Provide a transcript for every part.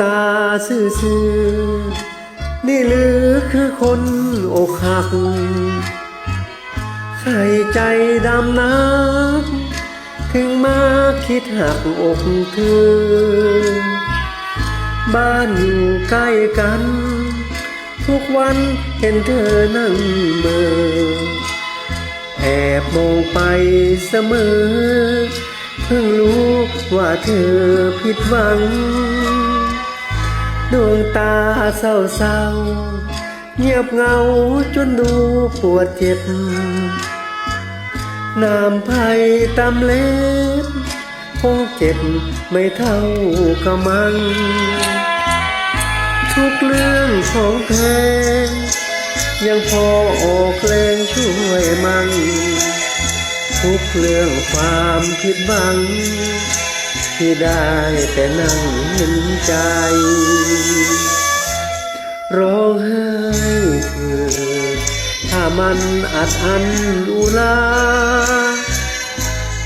ตาซื่อๆนี่หรือคือคนอกหัก ใครใจดำนัก ถึงมาคิดหักอกเธอ บ้านอยู่ใกล้กัน ทุกวันเห็นเธอนั่งเมอแอบมองไปเสมอ เพิ่งรู้ว่าเธอผิดหวัง ดวงตาเศร้าๆเงียบเงาจนดูปวดเจ็บน้ำไผ่ตำเล็บคงเจ็บไม่เท่ากะมัง ทุกเรื่องของแพงยังพอออกแรงช่วยมัง ทุกเรื่องความผิดหวัง ที่ได้แต่นั่งเห็นใจ ร้องไห้เถิดถ้ามันอัดอันอุลา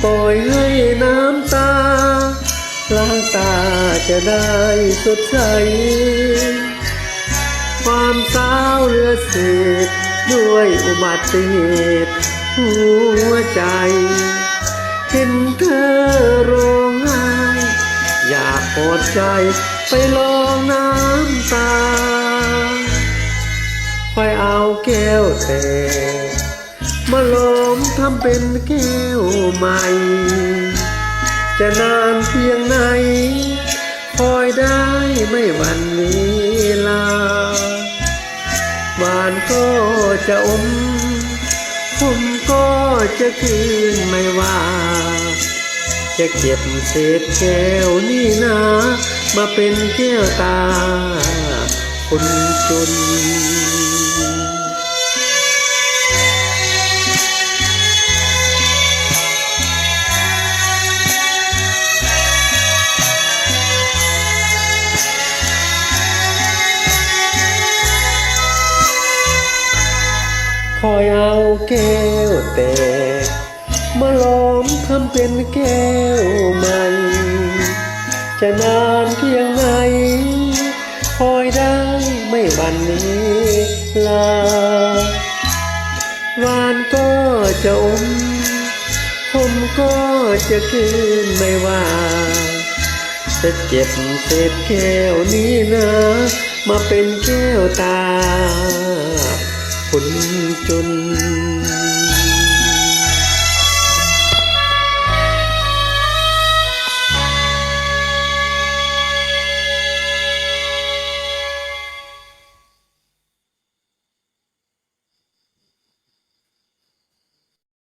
ปล่อยให้น้ำตาล้างตาจะได้สดใส ความสาวเหลือเศษด้วยอุบัติเหตุหัวใจ เห็นเธอร้องไห้ อยากปลดใจไปลองน้ำตา ค่อยเอาแก้วแต่มาลอมทำเป็นแก้วใหม่ จะนานเพียงไหนคอยได้ไม่วันเวลาหวานก็จะอมคมก็จะคืนไม่ว่า จะเก็บเศษแก้วนี่นะ มาเป็นแก้วตาคนจน คอยเอาแก้วแต่มาล้อมทำเป็นแก้วใหม่ จะนานเพียงไหนคอยได้ไม่บันนี้ลาวานก็จะอมผมก็จะคืนไม่ว่า จะเก็บเศษแก้วนี้นะ มาเป็นแก้วตาคน จน